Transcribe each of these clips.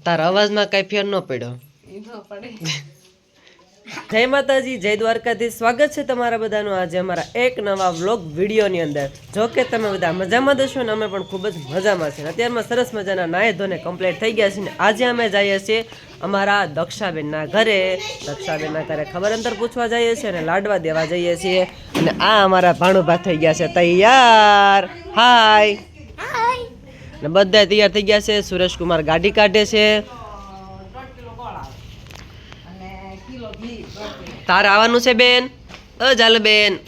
તારા અવાજમાં કઈ ફેર ન પડ્યો. જય માતાજી જય દ્વારકાધીશ. સ્વાગત છે તમારા બધાનું આજે અમારા એક નવા વ્લોગ વિડીયોની અંદર. જો કે તમે બધા મજામાં દશો ને અમે પણ ખૂબ જ મજામાં છીએ. અત્યારમાં સરસ મજાના નાય ધોને કમ્પ્લીટ થઈ ગયા છે ને આજે અમે જઈએ છીએ અમારા દક્ષાબેનના ઘરે. દક્ષાબેનના ઘરે ખબર અંતર પૂછવા જઈએ છીએ અને લાડવા દેવા જઈએ છીએ. અને આ અમારા ભાણુભા થઈ ગયા છે. તૈયાર. હાય. ને બધા તૈયાર થઈ ગયા છે. સુરેશકુમાર ગાડી કાઢે છે. તારે આવવાનું છે, બેન? અ, ચાલ, બેન.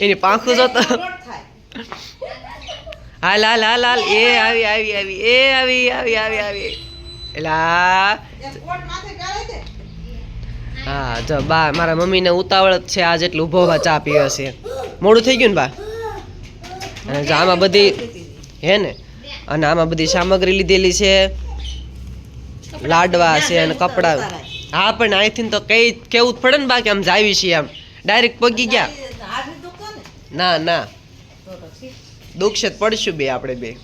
એની પાંખું જોતો. હાલ હાલ હાલ હાલ. એ આવી આવી આવી. એ આવી આવી આવી આવી. એલા હા, જો, બા, મારા મમ્મીને ઉતાવળ જ છે. આજ એટલું ઊભો ચા પીવે છે. મોડું થઈ ગયું ને, બા? અને આમાં બધી હે ને? અને આમાં બધી સામગ્રી લીધેલી છે. લાડવા છે અને કપડા. હા પણ અહીંથી તો કઈ કેવું જ પડે ને બાકી આમ જાવી છીએ આમ. ડાયરેક્ટ પગી ગયા. ના ના. દુઃખ છે પડશું બે આપણે બે.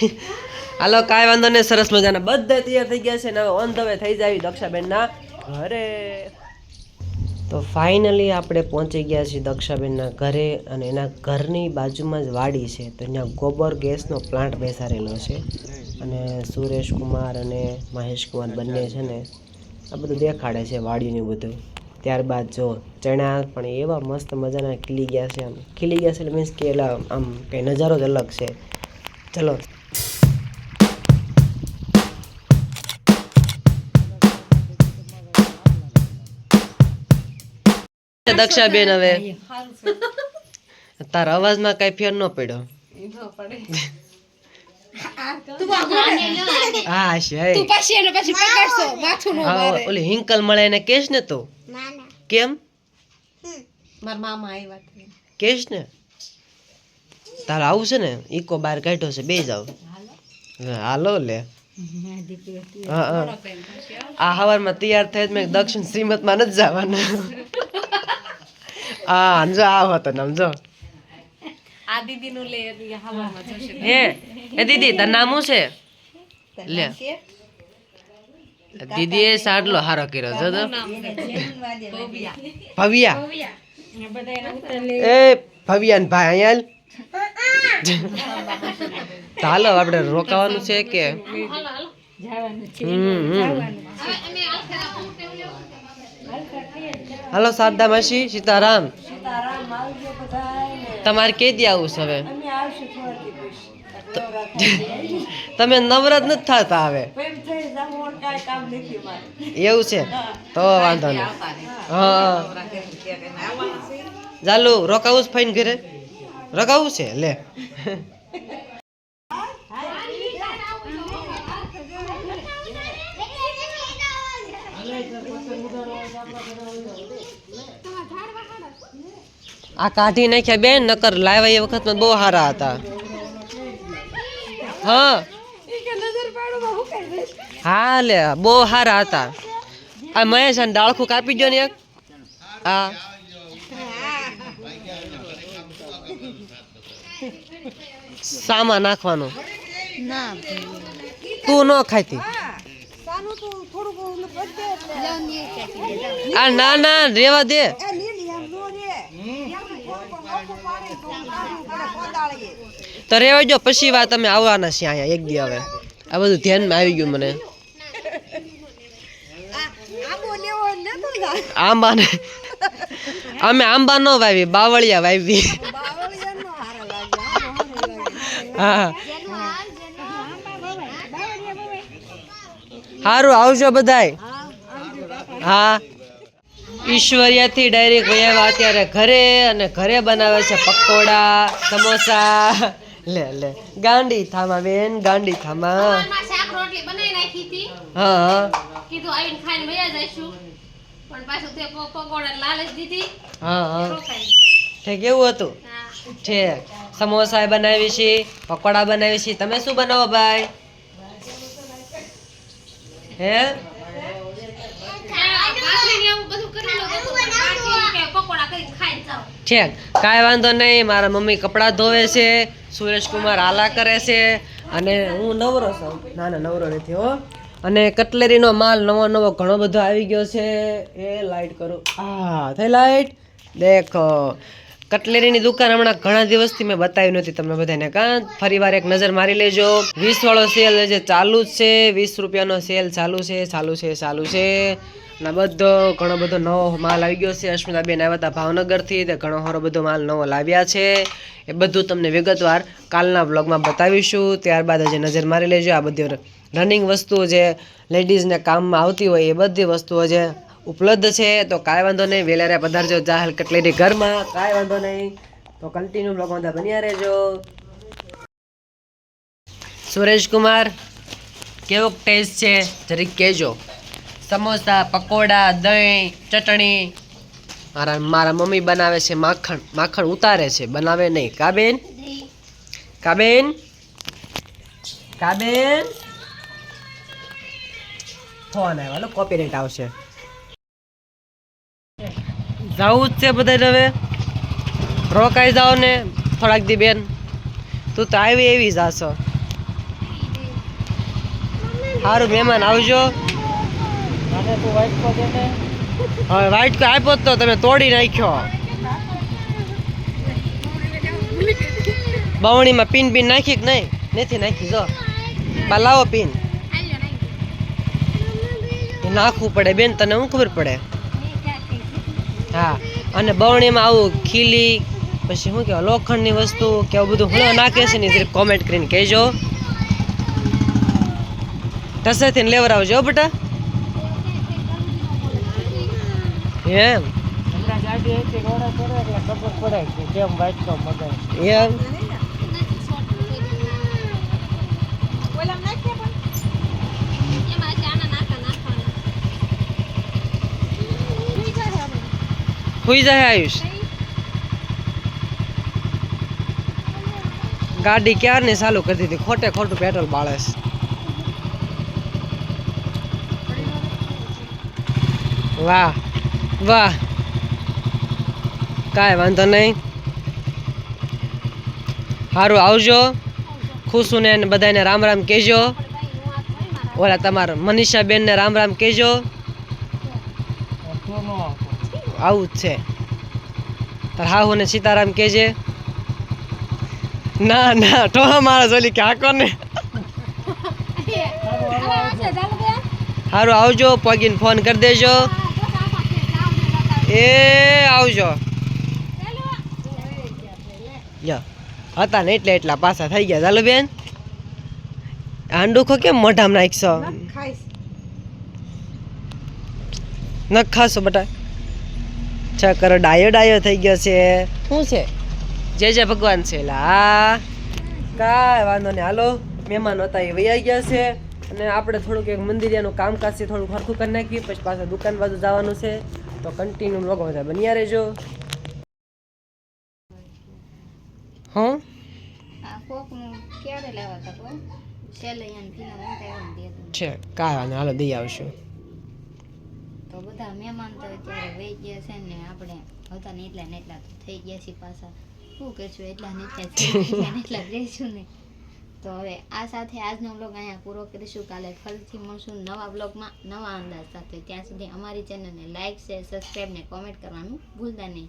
હાલો કાંઈ વાંધો નહીં સરસ મજાના બધા તૈયાર થઈ ગયા છે ને હવે ઓન ધ વે થઈ જાય દક્ષાબેનના ઘરે. તો ફાઇનલી આપણે પહોંચી ગયા છીએ દક્ષાબેનના ઘરે અને એના ઘરની બાજુમાં જ વાડી છે. તો ત્યાં ગોબર ગેસનો પ્લાન્ટ બેસાડેલો છે અને સુરેશ કુમાર અને મહેશ કુમાર બંને છે ને આ બધું દેખાડે છે વાડીનું બધું. ત્યારબાદ જો ચણા પણ એવા મસ્ત મજાના ખીલી ગયા છે આમ. ખીલી ગયા છે એટલે મીન્સ કે એલા આમ કંઈ નજારો જ અલગ છે. ચલો. દક્ષાબેન હવે? તારા અવાજમાં કઈ ફેર ન પડ્યો. હા છે પછી એને પછી પકડશો માથું નો હા ઓલી હિંકલ મળે એને કેશ ને તો? કેમ? મારા મામા આવ્યા કેશ ને? તારે આવું છે ને? ઈકો બાર કાઢ્યો છે બે જાવ હાલો. લે. હા હા આ હવારમાં તૈયાર થઈ જ મેં દક્ષિણ શ્રીમતમાં નથી જવાના. હા જો આવો તો સમજો આ દીદી નું લે હવામાં જશે હે એ દીદી તાર નામ શું છે લે દીદી એ સાડલો હારો કર્યો જો તો ભવ્યા એ ભવ્યા ભાઈ અહીંયા હાલો આપણે રોકાવાનું છે કે હમ, હમ. હાલો શારદા માસી સીતારામ. તમારે કેદી આવું છે હવે? તમે નવરત નથી થતા હવે? એવું છે? તો વાંધો નહીં. હા ચાલુ રોકાવું જ ફાઈન ઘરે? રોકાવું છે? લે. આ કાઢી નાખ્યા બેન નકર લાવ્યા એ વખત બહુ સારા હતા. હા. હા લે બહુ સારા હતા. આ મહેશ અને ડાળખું કાપી દો ને એક. હા. સામા નાખવાનું. તું ન ખાતી. આ ના ના રેવા દે. તો રેવા જો પછી વાત અમે આવવાના છીએ અહીંયા એક દી હવે. આ બધું ધ્યાનમાં આવી ગયું મને. આંબા ને અમે આંબા ન વાવી બાવળિયા વાવી હા. સારું આવજો બધાય. હા. ઈશ્વરિયાથી ડાયરેક્ટ વયા અત્યારે ઘરે અને ઘરે બનાવે છે પકોડા સમોસા. લે લે. ગાંડી થામા બેન ગાંડી થામા. હા હા. કીધું આવીને ખાઈને વયા જઈશું. પણ પાછું તે પકોડા લાલચ દીધી. હા હા. ઠીક એવું હતું. છે સમોસા બનાવી છે પકોડા બનાવી છે. તમે શું બનાવો ભાઈ હે ભાખરી ને એવું બધું કરી લો તો પણ બાકી કે પકોડા કરીને ખાઈને જાઓ ઠીક. કાંઈ વાંધો નહીં, મારા મમ્મી કપડાં ધોવે છે, સુરેશકુમાર આલા કરે છે, અને હું નવરો છું. ના ના નવરો નથી, હો. અને કટલેરીનો માલ નવો નવો ઘણો બધો આવી ગયો છે. એ લાઇટ કરું. આ, થઈ લાઇટ દેખો. કટલેરીની દુકાન હમણાં ઘણા દિવસથી મેં બતાવી નથી તમને બધાને. કાં? ફરીવાર એક નજર મારી લેજો. વીસ વાળો સેલ જે ચાલુ જ છે, વીસ રૂપિયાનો સેલ ચાલુ છે ચાલુ છે ચાલુ છે. ના બધો, ઘણો બધો નવો માલ આવી ગયો છે. અસ્મિતાબેન આવ્યા હતા ભાવનગરથી, તે ઘણો સારો બધો માલ નવો લાવ્યા છે. એ બધું તમને વિગતવાર કાલના વ્લોગમાં બતાવીશું. ત્યારબાદ હજી નજર મારી લેજો. આ બધી રનિંગ વસ્તુઓ જે લેડીઝને કામમાં આવતી હોય, એ બધી વસ્તુઓ જે ઉપલબ્ધ છે, તો કાંઈ વાંધો નહીં. વેલારે પધારજો જાહેર કટલેરી ઘરમાં. કાંઈ વાંધો નહીં. તો કન્ટિન્યુ બ્લોગમાં બધા બન્યા રહેજો. સુરેશકુમાર, કેવો ટેસ્ટ છે? જરીક કહેજો. સમોસા, પકોડા, દહીં, ચટણી. મારા મારા મમ્મી બનાવે છે માખણ. માખણ ઉતારે છે, બનાવે નહીં. કાબેન કાબેન કાબેન ફોન આવ્યો હાલો કોપીરાઇટ આવશે. જવું જ છે બધા હવે. રોકાઈ જાઓ ને થોડાક દી બેન. તું તો આવી એવી જાશો. સારું મહેમાન આવજો. હવે વાઇટ કો આપ્યો તો તમે તોડી નાખ્યો. બવણીમાં પિન પિન નાખી કે નહીં? નથી નાખી જો. લાવો પિન. નાખવું પડે. બેન તને શું ખબર પડે? હા અને બવણીમાં આવું ખીલી પછી શું કહેવાય લોખંડની વસ્તુ કે આવું બધું હું નાખે છે ને જરીક કોમેન્ટ કરીને કહેજો. ટસેથી લેવર આવજો બેટા. એમ. એમ એમાં ચાના નાખા નાખવાના હુઈ જાય આયુષ ગાડી ક્યારની ચાલુ કરી દીધી ખોટે ખોટું પેટ્રોલ બાળે છે વાહ વાહ કાંઈ વાંધો નહીં સારું આવજો ખુશુને ને બધાને રામ રામ કહેજો ઓલા તમારા મનીષાબેનને રામ રામ કહેજો આવું જ છે. તાર હાહુ ને સીતારામ કહેજે. ના ના ટોહા મારા જોલી કે હાકો ને. સારું આવજો પગીને ફોન કરી દેજો. એ આવજો. યા હતા ને એટલે એટલા પાછા થઈ ગયા. ચાલો બેન. આંડુખો કેમ મોઢામાં નાખશો? ન ખાશો બટા. અચ્છા કરો. ડાયો ડાયો થઈ ગયો છે. શું છે? જય જય ભગવાન છે. લા. કાંઈ વાંધો નહીં. હાલો મહેમાન હતા એ વૈયા ગયા છે. અને આપણે થોડુંક એક મંદિરિયાનું કામકાજ છે થોડુંક હરખું કરી નાખીએ. પછી પાછા દુકાન બાજુ જવાનું છે. તો કન્ટિન્યુ લોકો બધા બન્યા રહેજો. હં? છે. કાંઈ વાંધો હાલો દઈ આવશું. તો બધા મહેમાન તો અત્યારે વહી ગયા છે ને આપણે હતા ને એટલા ને એટલા થઈ ગયા છે પાછા. શું કરશું, એટલા ને એટલા એટલા રહીશું ને. તો હવે આ સાથે આજનો બ્લોગ અહીંયા પૂરો કરીશું. કાલે ફરીથી મળશું નવા બ્લોગમાં નવા અંદાજ સાથે. ત્યાં સુધી અમારી ચેનલને લાઇક શેર સબસ્ક્રાઈબ ને કોમેન્ટ કરવાનું ભૂલતા નહીં.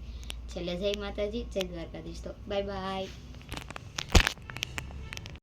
છેલ્લે જય માતાજી, જય દ્વારકાધીશ. તો બાય બાય